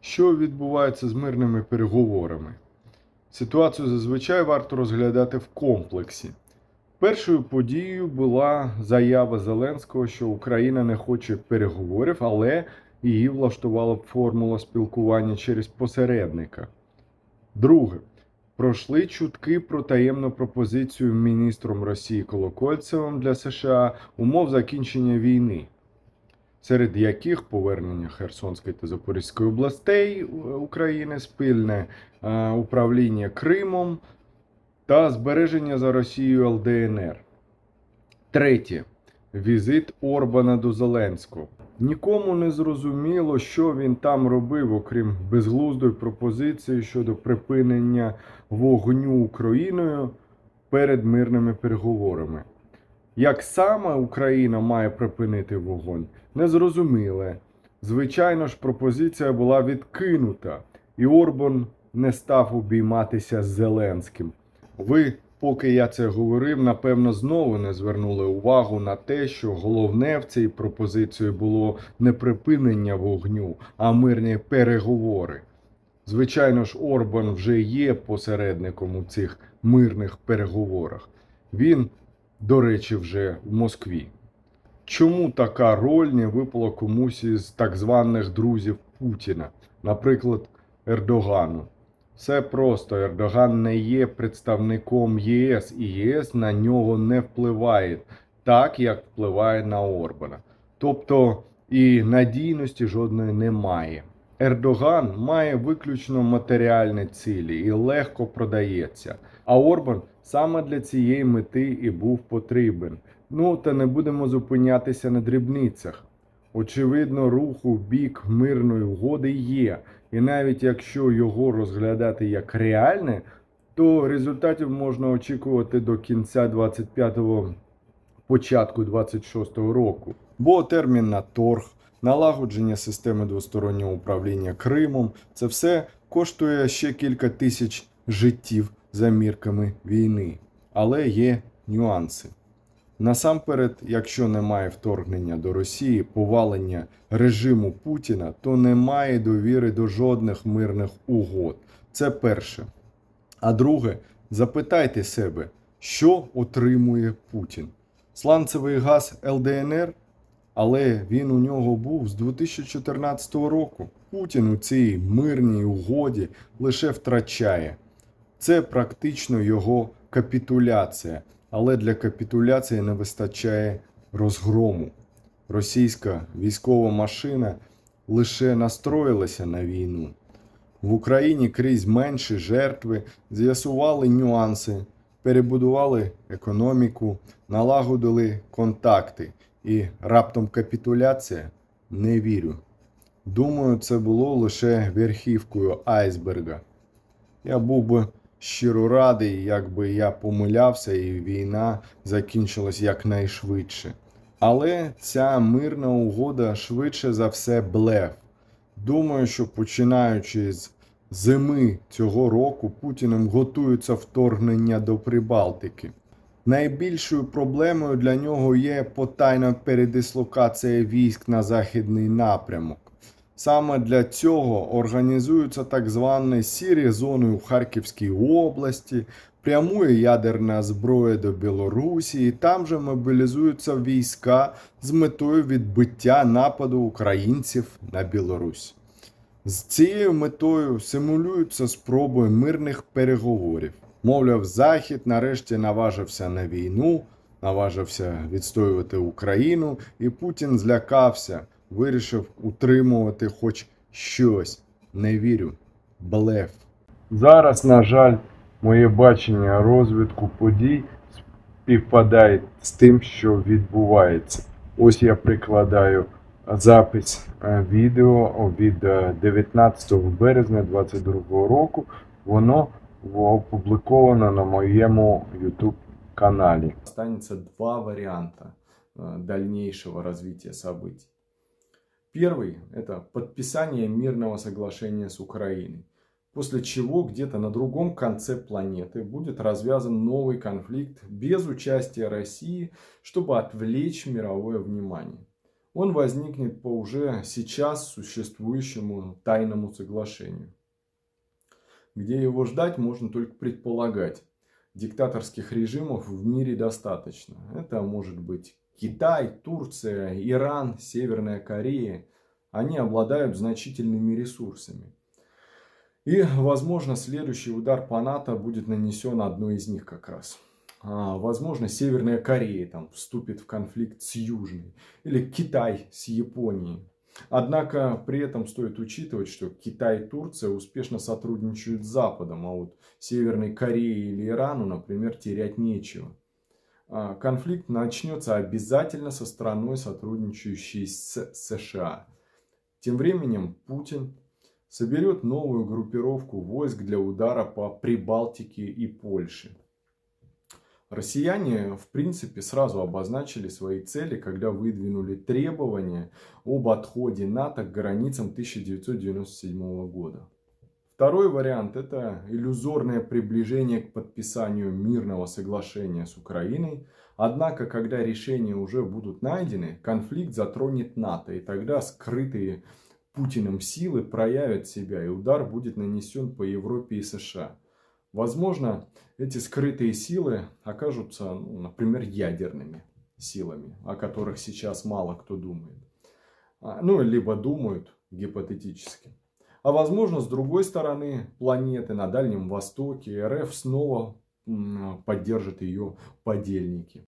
Що відбувається з мирними переговорами? Ситуацію зазвичай варто розглядати в комплексі. Першою подією була заява Зеленського, що Україна не хоче переговорів, але її влаштувала формула спілкування через посередника. Друге. Пройшли чутки про таємну пропозицію міністром Росії Колокольцевим для США умов закінчення війни, серед яких повернення Херсонської та Запорізької областей е, України, спільне е, управління Кримом та збереження за Росією ЛДНР. Третє. Візит Орбана до Зеленського. Нікому не зрозуміло, що він там робив, окрім безглуздої пропозиції щодо припинення вогню Україною перед мирними переговорами. Як саме Україна має припинити вогонь, незрозуміле. Звичайно ж, пропозиція була відкинута, і Орбан не став обійматися з Зеленським. Ви, поки я це говорив, напевно, знову не звернули увагу на те, що головне в цій пропозиції було не припинення вогню, а мирні переговори. Звичайно ж, Орбан вже є посередником у цих мирних переговорах. Він, до речі, вже в Москві. Чому така роль не випала комусь із так званих друзів Путіна, наприклад, Ердогану? Все просто Ердоган не є представником ЄС, і ЄС на нього не впливає так, як впливає на Орбана. Тобто і надійності жодної немає. Ердоган має виключно матеріальні цілі і легко продається. А Орбан саме для цієї мети і був потрібен. Ну та не будемо зупинятися на дрібницях. Очевидно, рух у бік мирної угоди є, і навіть якщо його розглядати як реальне, то результатів можна очікувати до кінця 25-го, початку 26-го року. Бо термін на торг, налагодження системи двостороннього управління Кримом це все коштує ще кілька тисяч життів за мірками війни. Але є нюанси. Насамперед, якщо немає вторгнення до Росії, повалення режиму Путіна, то немає довіри до жодних мирних угод. Це перше. А друге, запитайте себе, що отримує Путін? Сланцевий газ ЛДНР, але він у нього був з 2014 року. Путін у цій мирній угоді лише втрачає. Це практично його капітуляція, але для капітуляції не вистачає розгрому. Російська військова машина лише настроїлася на війну. В Україні крізь менші жертви з'ясували нюанси, перебудували економіку, налагодили контакти і раптом капітуляція не вірю. Думаю, це було лише верхівкою айсберга. Я був би щиро радий, якби я помилявся і війна закінчилась якнайшвидше. Але ця мирна угода швидше за все блеф. Думаю, що починаючи з зими цього року Путіним готується вторгнення до Прибалтики. Найбільшою проблемою для нього є потайна передислокація військ на західний напрямок. Саме для цього організуються так звані сірі зони у Харківській області, прямує ядерна зброя до Білорусі, і там же мобілізуються війська з метою відбиття нападу українців на Білорусь. З цією метою симулюються спроби мирних переговорів. Мовляв, Захід нарешті наважився на війну, наважився відстоювати Україну, і Путін злякався, вирішив утримувати хоч щось. Не вірю. Блеф. Зараз, на жаль, моє бачення розвитку подій співпадає з тим, що відбувається. Ось я прикладаю запис е, відео від е, 19 березня 2022 року. Воно опубликовано на моєму YouTube каналі. Останется два варианта э, дальнейшего развития событий. Первый – это подписание мирного соглашения с Украиной, после чего где-то на другом конце планеты будет развязан новый конфликт без участия России, чтобы отвлечь мировое внимание. он возникнет по уже сейчас существующему тайному соглашению, где его ждать можно только предполагать. Диктаторских режимов в мире достаточно. Это может быть Китай, Турция, Иран, Северная Корея. Они обладают значительными ресурсами. И, возможно, следующий удар по НАТО будет нанесен одной из них как раз. А, возможно, Северная Корея там вступит в конфликт с Южной. Или Китай с Японией. Однако при этом стоит учитывать, что Китай и Турция успешно сотрудничают с Западом, а вот Северной Корее или Ирану, например, терять нечего. А, конфликт начнется обязательно со страной, сотрудничающей с США. Тем временем Путин соберет новую группировку войск для удара по Прибалтике и Польше. Россияне, в принципе, сразу обозначили свои цели, когда выдвинули требования об отходе НАТО к границам 1997 года. Второй вариант – это иллюзорное приближение к подписанию мирного соглашения с Украиной. Однако, когда решения уже будут найдены, конфликт затронет НАТО, и тогда скрытые Путиным силы проявят себя, и удар будет нанесен по Европе и США. Возможно, эти скрытые силы окажутся, ну, например, ядерными силами, о которых сейчас мало кто думает. А, ну, либо думают гипотетически. А возможно, с другой стороны планеты, на Дальнем Востоке, РФ снова поддержит ее подельники.